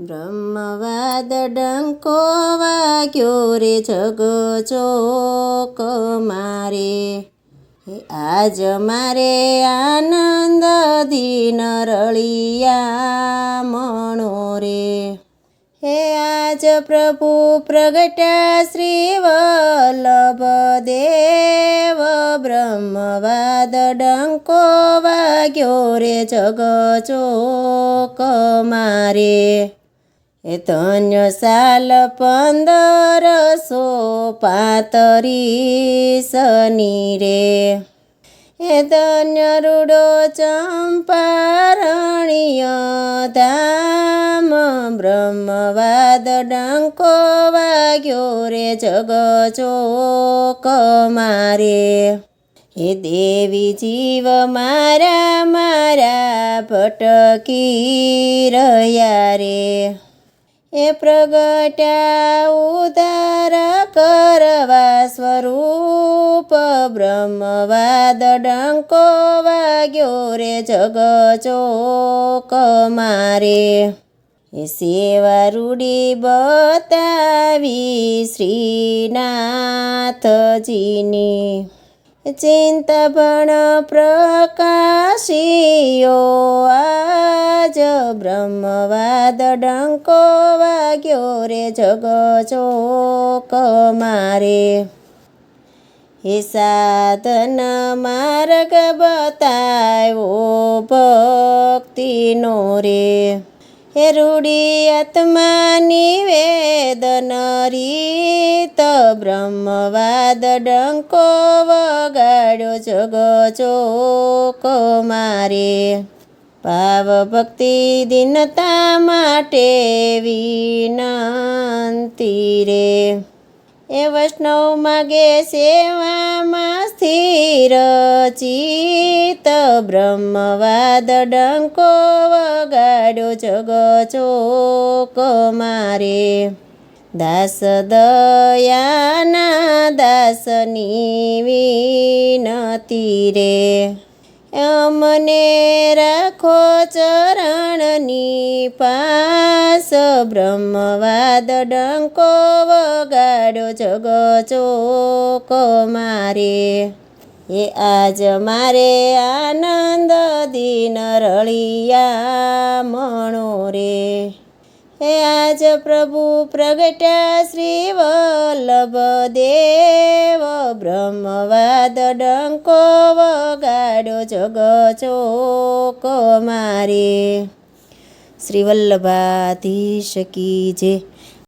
બ્રહ્મવાદ ડંકો વાગ્યો રે જગ ચોક મારે આજ મારે આનંદ દિન રળિયા મણો રે હે આજ પ્રભુ પ્રગટ્યા શ્રી વલ્લભ દેવ બ્રહ્મવાદ ડંકો વાગ્યો રે જગ ચોક મારે એ ધન્ય સાલ પંદરસો પાંતરીસની રે. એ ધન્ય રૂડો ચંપારણીય ધામ બ્રહ્મવાદ ડંકો વાગ્યો રે જગ ચોક મારે. હે દેવી જીવ મારા મારા ભટકી રહ્યા રે. એ પ્રગટ્યા ઉદાર કરવા સ્વરૂપ બ્રહ્મવાદ ડંકો વાગ્યો રે જગ ચોક મારે સેવા રૂડી બતાવી શ્રીનાથજીની. ચિંતા ભણ પ્રકાશિયો બ્રહ્મવાદ ડંકો વાગ્યો રે જગ ચોક મારે. હે સાધન માર્ગ બતાવ્યો ભક્તિનો રે. હે રૂડી આત્મા નિવેદન રીત બ્રહ્મવાદ ડંકો વગાડ્યો જગ ચોક મારે. ભાવ ભક્તિ દિનતા માટે વિનંતી રે. એ વૈષ્ણવ માગે સેવામાં સ્થિર ચિત બ્રહ્મવાદ, ડંકો વગાડ્યો જગ ચોક મારે. દાસ દયાના દાસની વિનતી રે. અમને રાખો ચરણની પાસ. બ્રહ્મવાદ ડંકો વગાડો જગ ચોક મારે. એ આજ મારે આનંદ દિન રળિયા મણો રે. હે આજ પ્રભુ પ્રગટ્યા શ્રી વલ્લભ દેવ બ્રહ્મવાદ ડંકો વગાડ્યો જગ ચોકો મારે. શ્રી વલ્લભાધીશ કી જે